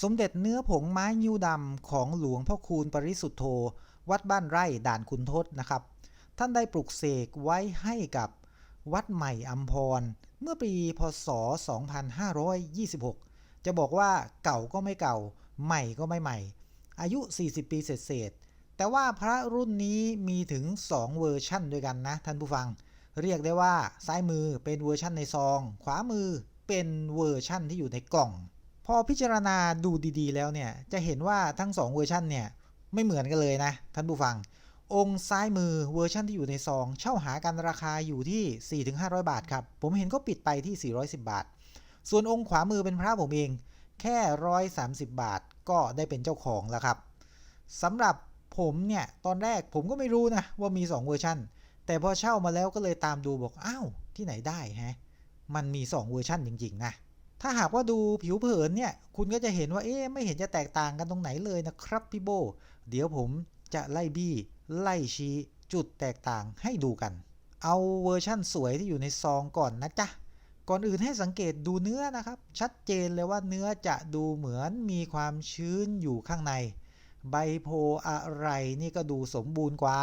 สมเด็จเนื้อผงไม้ยิ้วดำของหลวงพ่อคูณปริสุทธโธ วัดบ้านไร่ด่านขุนทดนะครับ ท่านได้ปลุกเสกไว้ให้กับวัดใหม่อัมพร เมื่อปีพศ 2526 จะบอกว่าเก่าก็ไม่เก่า ใหม่ก็ไม่ใหม่ อายุ 40 ปีเศษๆแต่ว่าพระรุ่นนี้มีถึง 2 เวอร์ชั่นด้วยกันนะ ท่านผู้ฟัง เรียกได้ว่าซ้ายมือเป็นเวอร์ชั่นในซอง ขวามือเป็นเวอร์ชั่นที่อยู่ในกล่อง พอพิจารณาดูดีๆ แล้วเนี่ย จะเห็นว่าทั้ง 2 เวอร์ชันเนี่ย ไม่เหมือนกันเลยนะ ท่านผู้ฟัง องค์ซ้ายมือเวอร์ชันที่อยู่ในซอง เช่าหากันราคาอยู่ที่ 4-500 บาทครับ ผมเห็นก็ปิดไปที่ 410 บาท ส่วนองค์ขวามือเป็นพระผมเอง แค่ 130 บาทก็ได้เป็นเจ้าของแล้วครับสำหรับผมเนี่ย ตอนแรกผมก็ไม่รู้นะว่ามี 2 เวอร์ชันแต่พอเช่ามาแล้วก็เลยตามดูบอกอ้าวที่ไหนได้ฮะมันมี 2 เวอร์ชันจริง ๆ นะ ถ้าหากว่าดูผิวเผินเนี่ย คุณก็จะเห็นว่า เอ๊ะ ไม่เห็นจะแตกต่างกันตรงไหนเลยนะครับพี่โบ เดี๋ยวผมจะไล่บี้ ไล่ชี้จุดแตกต่างให้ดูกัน เอาเวอร์ชั่นสวยที่อยู่ในซองก่อนนะจ๊ะ ก่อนอื่นให้สังเกตดูเนื้อนะครับ ชัดเจนเลยว่าเนื้อจะดูเหมือนมีความชื้นอยู่ข้างใน ใบโพอะไรนี่ก็ดูสมบูรณ์กว่า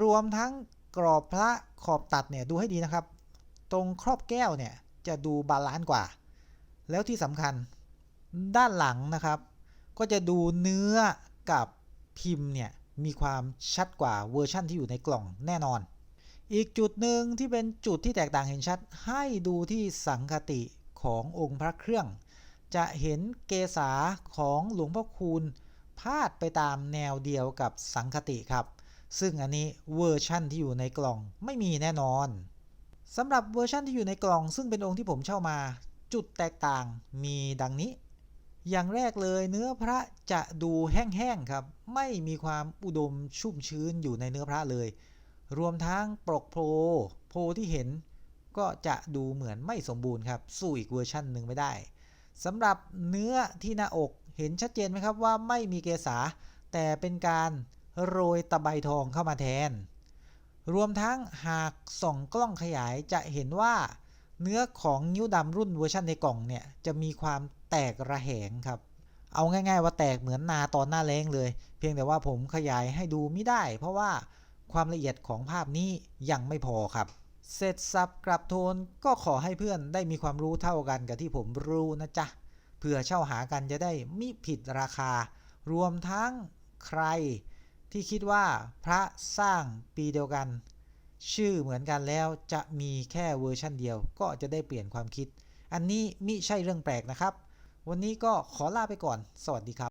รวมทั้งกรอบพระขอบตัดเนี่ยดูให้ดีนะครับ ตรงครอบแก้วเนี่ยจะดูบาลานซ์กว่า แล้วที่สำคัญด้านหลังนะครับ ก็จะดูเนื้อกับพิมพ์เนี่ย มีความชัดกว่าเวอร์ชั่นที่อยู่ในกล่องแน่นอน อีกจุดหนึ่งที่เป็นจุดที่แตกต่างเห็นชัด ให้ดูที่สังคติขององค์พระเครื่อง จะเห็นเกษาของหลวงพ่อคูณพาดไปตามแนวเดียวกับสังคติครับ ซึ่งอันนี้เวอร์ชั่นที่อยู่ในกล่องไม่มีแน่นอนสำหรับเวอร์ชั่นที่อยู่ในกล่อง ซึ่งเป็นองค์ที่ผมเช่ามา จุดแตกต่างมีดังนี้ อย่างแรกเลยเนื้อพระจะดูแห้งๆครับ ไม่มีความอุดมชุ่มชื้นอยู่ในเนื้อพระเลย รวมทั้งปลกโพโพที่เห็นก็จะดูเหมือนไม่สมบูรณ์ครับ สู้อีกเวอร์ชันหนึ่งไม่ได้สำหรับเนื้อที่หน้าอกเห็นชัดเจนไหมครับว่าไม่มีเกษา แต่เป็นการโรยตะไบทองเข้ามาแทน รวมทั้งหากส่องกล้องขยายจะเห็นว่า เนื้อของนิ้วดำรุ่นเวอร์ชันในกล่องเนี่ยจะมีความแตกระแหงครับ เอาง่าย ๆ ว่าแตกเหมือนนาตอนหน้าแรงเลย เพียงแต่ว่าผมขยายให้ดูไม่ได้ เพราะว่าความละเอียดของภาพนี้ยังไม่พอครับ เสร็จสับกลับโทนก็ขอให้เพื่อนได้มีความรู้เท่ากันกับที่ผมรู้นะจ๊ะเพื่อเช่าหากันจะได้มิผิดราคา รวมทั้งใครที่คิดว่าพระสร้างปีเดียวกัน ชื่อเหมือนกันแล้วจะมีแค่เวอร์ชันเดียว ก็จะได้เปลี่ยนความคิด อันนี้มิใช่เรื่องแปลกนะครับ วันนี้ก็ขอลาไปก่อน สวัสดีครับ